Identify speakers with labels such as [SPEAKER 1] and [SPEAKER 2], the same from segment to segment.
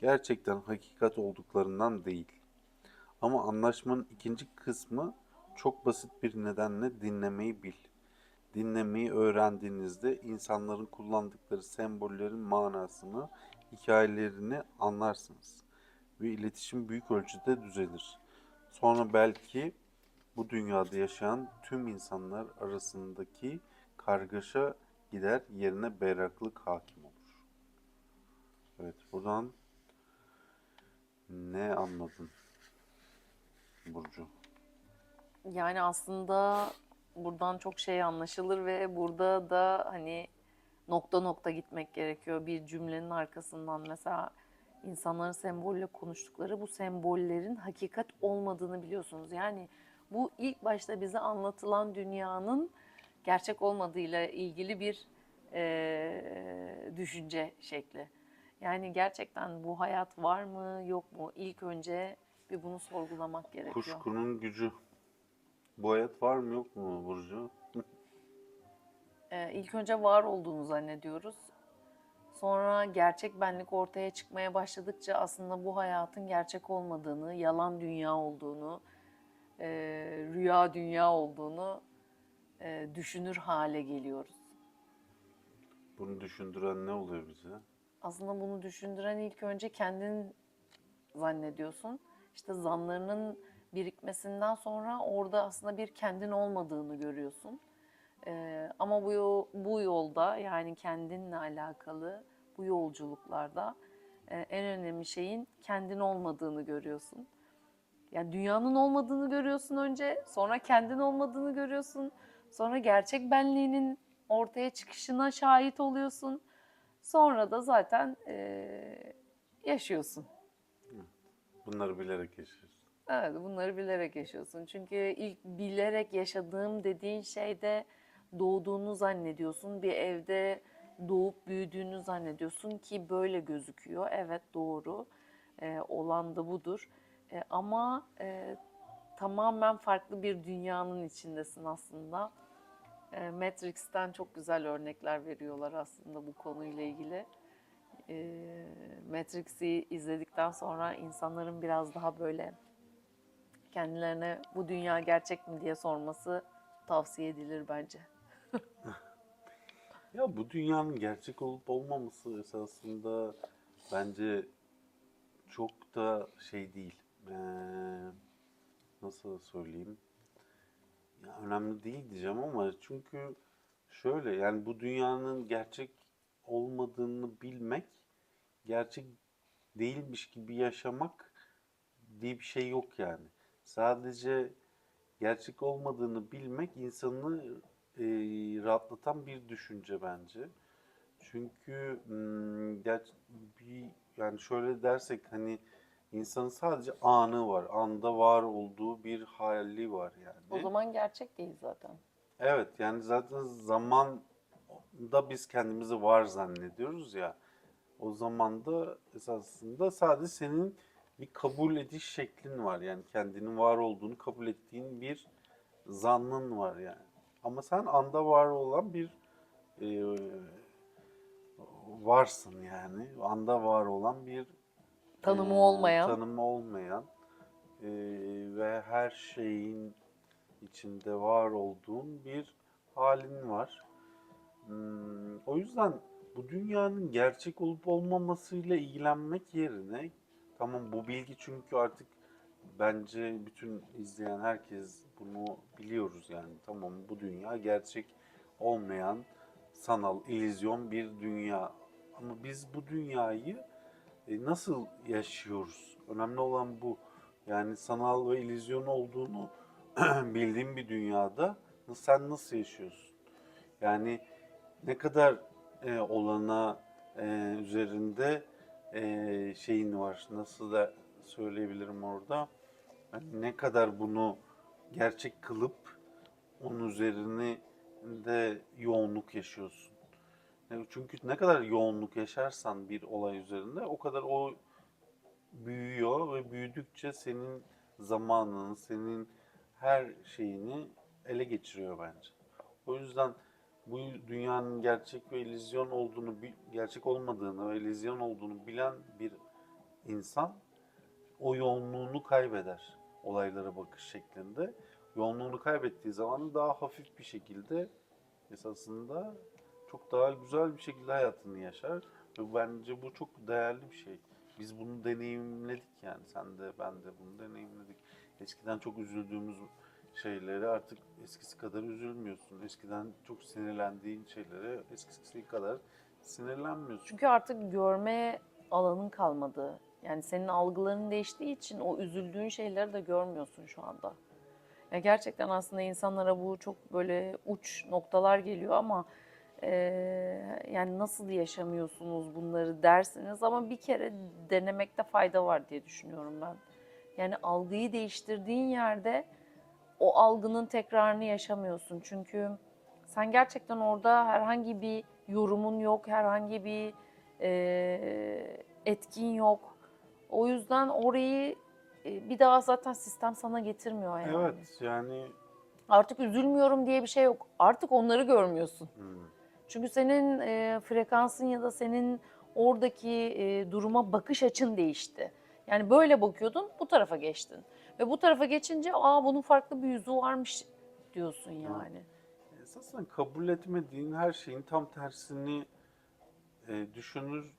[SPEAKER 1] gerçekten hakikat olduklarından değil. Ama anlaşmanın ikinci kısmı çok basit bir nedenle dinlemeyi bil. Dinlemeyi öğrendiğinizde insanların kullandıkları sembollerin manasını, hikayelerini anlarsınız ve iletişim büyük ölçüde düzelir. Sonra belki bu dünyada yaşayan tüm insanlar arasındaki kargaşa gider, yerine berraklık hakim olur. Evet, buradan ne anladın Burcu?
[SPEAKER 2] Yani aslında buradan çok şey anlaşılır ve burada da hani nokta nokta gitmek gerekiyor. Bir cümlenin arkasından mesela insanların sembolle konuştukları bu sembollerin hakikat olmadığını biliyorsunuz. Yani bu ilk başta bize anlatılan dünyanın gerçek olmadığıyla ilgili bir eee, düşünce şekli. Yani gerçekten bu hayat var mı yok mu? İlk önce bir bunu sorgulamak gerekiyor.
[SPEAKER 1] Kuşkunun gücü. Bu hayat var mı yok mu Burcu?
[SPEAKER 2] Ee, ilk önce var olduğunu zannediyoruz. Sonra gerçek benlik ortaya çıkmaya başladıkça aslında bu hayatın gerçek olmadığını, yalan dünya olduğunu, e, rüya dünya olduğunu e, düşünür hale geliyoruz.
[SPEAKER 1] Bunu düşündüren ne oluyor bize?
[SPEAKER 2] Aslında bunu düşündüren ilk önce kendin zannediyorsun. İşte zanlarının birikmesinden sonra orada aslında bir kendin olmadığını görüyorsun. Ee, ama bu bu yolda yani kendinle alakalı bu yolculuklarda e, en önemli şeyin kendin olmadığını görüyorsun. Yani dünyanın olmadığını görüyorsun önce, sonra kendin olmadığını görüyorsun. Sonra gerçek benliğinin ortaya çıkışına şahit oluyorsun. Sonra da zaten e, yaşıyorsun.
[SPEAKER 1] Bunları bilerek yaşıyoruz.
[SPEAKER 2] Evet, bunları bilerek yaşıyorsun. Çünkü ilk bilerek yaşadığım dediğin şeyde doğduğunu zannediyorsun. Bir evde doğup büyüdüğünü zannediyorsun ki böyle gözüküyor. Evet doğru. Ee, olan da budur. Ee, ama e, tamamen farklı bir dünyanın içindesin aslında. Ee, Matrix'ten çok güzel örnekler veriyorlar aslında bu konuyla ilgili. Ee, Matrix'i izledikten sonra insanların biraz daha böyle kendilerine bu dünya gerçek mi diye sorması tavsiye edilir bence.
[SPEAKER 1] Ya bu dünyanın gerçek olup olmaması esasında bence çok da şey değil. Ee, nasıl söyleyeyim? Ya önemli değil diyeceğim ama çünkü şöyle yani bu dünyanın gerçek olmadığını bilmek, gerçek değilmiş gibi yaşamak diye bir şey yok yani. Sadece gerçek olmadığını bilmek insanı e, rahatlatan bir düşünce bence. Çünkü hmm, bir yani şöyle dersek hani insanın sadece anı var. Anda var olduğu bir hali var yani.
[SPEAKER 2] O zaman gerçek değil zaten.
[SPEAKER 1] Evet yani zaten zamanda biz kendimizi var zannediyoruz ya. O zaman da esasında sadece senin bir kabul ediş şeklin var. Yani kendinin var olduğunu kabul ettiğin bir zannın var yani. Ama sen anda var olan bir e, varsın yani. Anda var olan bir
[SPEAKER 2] Tanımı
[SPEAKER 1] e,
[SPEAKER 2] olmayan.
[SPEAKER 1] tanımı olmayan e, ve her şeyin içinde var olduğun bir halin var. Hmm, o yüzden bu dünyanın gerçek olup olmamasıyla ilgilenmek yerine tamam bu bilgi çünkü artık bence bütün izleyen herkes bunu biliyoruz yani tamam bu dünya gerçek olmayan sanal illüzyon bir dünya ama biz bu dünyayı e, nasıl yaşıyoruz? Önemli olan bu. Yani sanal ve illüzyon olduğunu bildiğin bir dünyada sen nasıl yaşıyorsun? Yani ne kadar e, olana e, üzerinde e, şeyin var. Nasıl da söyleyebilirim orada? Yani ne kadar bunu gerçek kılıp onun üzerine de yoğunluk yaşıyorsun. Yani çünkü ne kadar yoğunluk yaşarsan bir olay üzerinde o kadar o büyüyor ve büyüdükçe senin zamanını, senin her şeyini ele geçiriyor bence. O yüzden bu dünyanın gerçek ve illüzyon olduğunu, gerçek olmadığını ve illüzyon olduğunu bilen bir insan o yoğunluğunu kaybeder olaylara bakış şeklinde. Yoğunluğunu kaybettiği zaman daha hafif bir şekilde esasında çok daha güzel bir şekilde hayatını yaşar. Ve bence bu çok değerli bir şey. Biz bunu deneyimledik yani. Sen de ben de bunu deneyimledik. Eskiden çok üzüldüğümüz şeyleri artık eskisi kadar üzülmüyorsun. Eskiden çok sinirlendiğin şeylere eskisi kadar sinirlenmiyorsun.
[SPEAKER 2] Çünkü artık görme alanın kalmadı. Yani senin algıların değiştiği için o üzüldüğün şeyleri de görmüyorsun şu anda. Ya gerçekten aslında insanlara bu çok böyle uç noktalar geliyor ama eee, yani nasıl yaşamıyorsunuz bunları dersiniz ama bir kere denemekte fayda var diye düşünüyorum ben. Yani algıyı değiştirdiğin yerde o algının tekrarını yaşamıyorsun. Çünkü sen gerçekten orada herhangi bir yorumun yok, herhangi bir eee, etkin yok. O yüzden orayı e, bir daha zaten sistem sana getirmiyor yani.
[SPEAKER 1] Evet yani
[SPEAKER 2] Artık üzülmüyorum diye bir şey yok. Artık onları görmüyorsun.
[SPEAKER 1] hmm,
[SPEAKER 2] Çünkü senin e, frekansın ya da senin oradaki e, duruma bakış açın değişti. Yani böyle bakıyordun, bu tarafa geçtin. Ve bu tarafa geçince, aa bunun farklı bir yüzü varmış diyorsun yani.
[SPEAKER 1] esasen kabul etmediğin her şeyin tam tersini e, düşünür,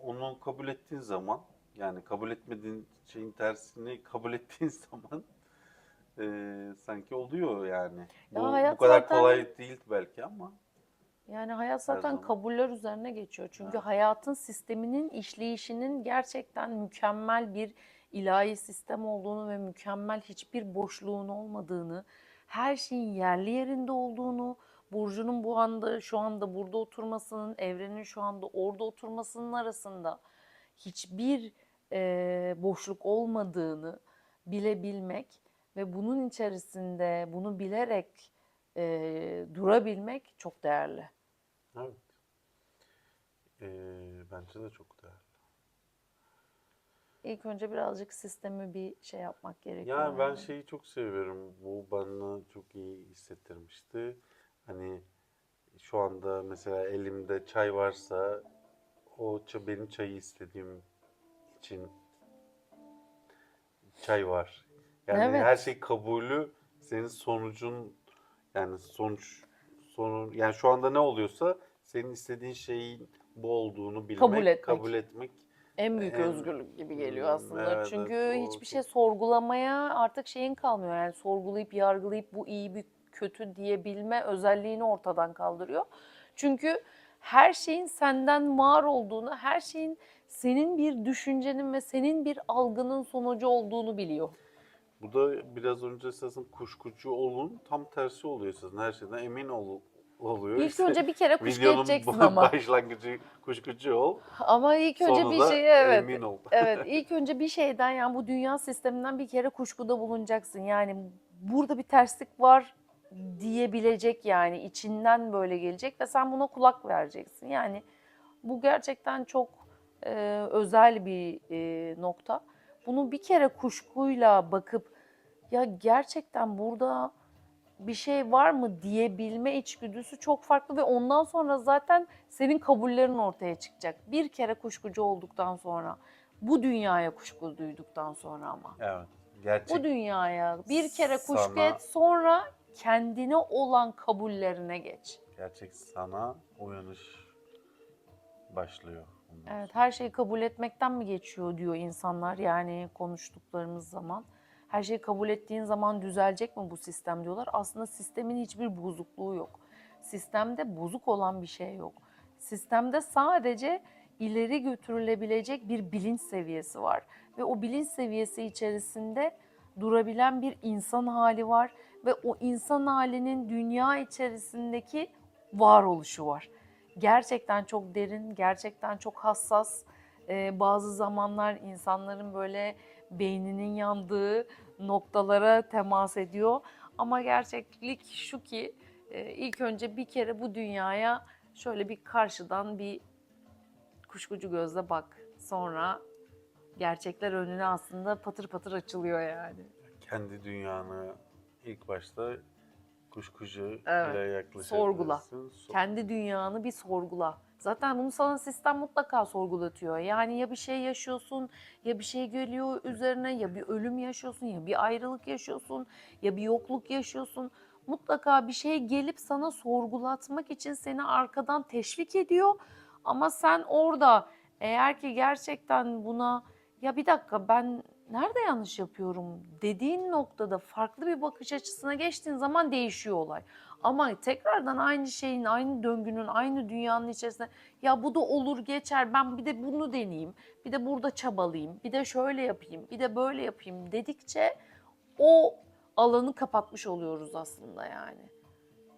[SPEAKER 1] onu kabul ettiğin zaman yani kabul etmediğin şeyin tersini kabul ettiğin zaman e, sanki oluyor yani.
[SPEAKER 2] Ya
[SPEAKER 1] bu, bu kadar
[SPEAKER 2] zaten-
[SPEAKER 1] kolay değil belki ama
[SPEAKER 2] Yani hayat zaten kabuller üzerine geçiyor. Çünkü
[SPEAKER 1] Evet.
[SPEAKER 2] hayatın sisteminin işleyişinin gerçekten mükemmel bir ilahi sistem olduğunu ve mükemmel hiçbir boşluğun olmadığını, her şeyin yerli yerinde olduğunu, Burcu'nun bu anda şu anda burada oturmasının, evrenin şu anda orada oturmasının arasında hiçbir eee, boşluk olmadığını bilebilmek ve bunun içerisinde bunu bilerek eee, durabilmek çok değerli.
[SPEAKER 1] evet. E, bence de çok değerli.
[SPEAKER 2] İlk önce birazcık sistemi bir şey yapmak gerekiyor.
[SPEAKER 1] Yani ben şeyi çok seviyorum. Bu bana çok iyi hissettirmişti. Hani şu anda mesela elimde çay varsa o ça- benim çayı istediğim için çay var. Yani
[SPEAKER 2] Evet.
[SPEAKER 1] her şey kabulü senin sonucun yani sonuç sonu yani şu anda ne oluyorsa senin istediğin şeyin bu olduğunu bilmek,
[SPEAKER 2] Kabul etmek.
[SPEAKER 1] kabul etmek
[SPEAKER 2] en büyük
[SPEAKER 1] en-
[SPEAKER 2] özgürlük gibi geliyor
[SPEAKER 1] Hmm,
[SPEAKER 2] aslında.
[SPEAKER 1] evet,
[SPEAKER 2] Çünkü
[SPEAKER 1] evet,
[SPEAKER 2] hiçbir şey sorgulamaya artık şeyin kalmıyor. Yani sorgulayıp yargılayıp bu iyi bir kötü diyebilme özelliğini ortadan kaldırıyor. Çünkü her şeyin senden var olduğunu, her şeyin senin bir düşüncenin ve senin bir algının sonucu olduğunu biliyor.
[SPEAKER 1] Bu da biraz önce esasında kuşkucu olun tam tersi oluyor esasında her şeyden emin ol, oluyor.
[SPEAKER 2] İlk
[SPEAKER 1] İşte
[SPEAKER 2] önce bir kere kuşku edeceksin ama.
[SPEAKER 1] başlangıcı kuşkucu ol.
[SPEAKER 2] Ama ilk önce bir
[SPEAKER 1] da
[SPEAKER 2] şey evet.
[SPEAKER 1] emin ol.
[SPEAKER 2] Evet, ilk önce bir şeyden yani bu dünya sisteminden bir kere kuşkuda bulunacaksın. Yani burada bir terslik var diyebilecek yani içinden böyle gelecek ve sen buna kulak vereceksin. Yani bu gerçekten çok e, özel bir e, nokta. Bunu bir kere kuşkuyla bakıp ya gerçekten burada bir şey var mı diyebilme içgüdüsü çok farklı ve ondan sonra zaten senin kabullerin ortaya çıkacak. Bir kere kuşkucu olduktan sonra, bu dünyaya kuşku duyduktan sonra ama.
[SPEAKER 1] Evet. Gerçek
[SPEAKER 2] Bu dünyaya bir kere kuşku
[SPEAKER 1] Sana-
[SPEAKER 2] et sonra kendine olan kabullerine geç.
[SPEAKER 1] gerçek sana uyanış başlıyor.
[SPEAKER 2] Evet, her şeyi kabul etmekten mi geçiyor diyor insanlar yani konuştuklarımız zaman. Her şeyi kabul ettiğin zaman düzelecek mi bu sistem diyorlar. Aslında sistemin hiçbir bozukluğu yok. Sistemde bozuk olan bir şey yok. Sistemde sadece ileri götürülebilecek bir bilinç seviyesi var. Ve o bilinç seviyesi içerisinde durabilen bir insan hali var. Ve o insan halinin dünya içerisindeki varoluşu var gerçekten çok derin, gerçekten çok hassas. Ee, bazı zamanlar insanların böyle beyninin yandığı noktalara temas ediyor. Ama gerçeklik şu ki e, ilk önce bir kere bu dünyaya şöyle bir karşıdan bir kuşkucu gözle bak. Sonra gerçekler önüne aslında patır patır açılıyor yani.
[SPEAKER 1] Kendi dünyanı ilk başta kuşkucu
[SPEAKER 2] Evet.
[SPEAKER 1] ile yaklaşabilirsin.
[SPEAKER 2] Sorgula.
[SPEAKER 1] So-
[SPEAKER 2] Kendi dünyanı bir sorgula. Zaten bunu sana sistem mutlaka sorgulatıyor. Yani ya bir şey yaşıyorsun, ya bir şey geliyor üzerine, ya bir ölüm yaşıyorsun, ya bir ayrılık yaşıyorsun, ya bir yokluk yaşıyorsun. Mutlaka bir şey gelip sana sorgulatmak için seni arkadan teşvik ediyor. Ama sen orada eğer ki gerçekten buna ya bir dakika ben nerede yanlış yapıyorum dediğin noktada farklı bir bakış açısına geçtiğin zaman değişiyor olay. Ama tekrardan aynı şeyin, aynı döngünün, aynı dünyanın içerisinde ya bu da olur geçer ben bir de bunu deneyeyim, bir de burada çabalayayım, bir de şöyle yapayım, bir de böyle yapayım dedikçe o alanı kapatmış oluyoruz aslında yani.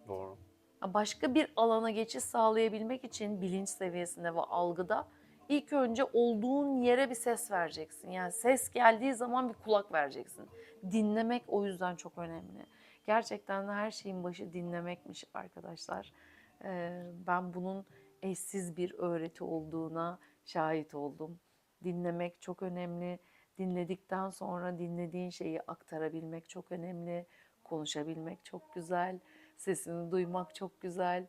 [SPEAKER 1] Doğru.
[SPEAKER 2] Başka bir alana geçiş sağlayabilmek için bilinç seviyesinde ve algıda ilk önce olduğun yere bir ses vereceksin. Yani ses geldiği zaman bir kulak vereceksin. Dinlemek o yüzden çok önemli. Gerçekten de her şeyin başı dinlemekmiş arkadaşlar. Ee, ben bunun eşsiz bir öğreti olduğuna şahit oldum. Dinlemek çok önemli. Dinledikten sonra dinlediğin şeyi aktarabilmek çok önemli. Konuşabilmek çok güzel. Sesini duymak çok güzel.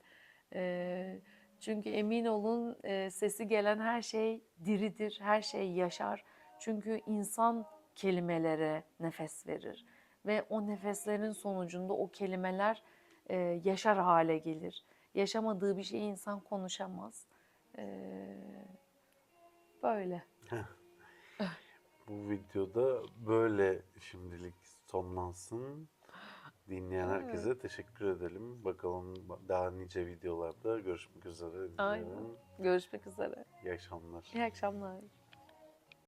[SPEAKER 2] Ee, çünkü emin olun e, sesi gelen her şey diridir, her şey yaşar. Çünkü insan kelimelere nefes verir ve o nefeslerin sonucunda o kelimeler e, yaşar hale gelir. Yaşamadığı bir şeyi insan konuşamaz. Ee, böyle.
[SPEAKER 1] Bu videoda böyle şimdilik sonlansın. Dinleyen herkese teşekkür edelim. Bakalım daha nice videolarda görüşmek üzere.
[SPEAKER 2] Aynen. Görüşmek üzere.
[SPEAKER 1] İyi akşamlar.
[SPEAKER 2] İyi akşamlar.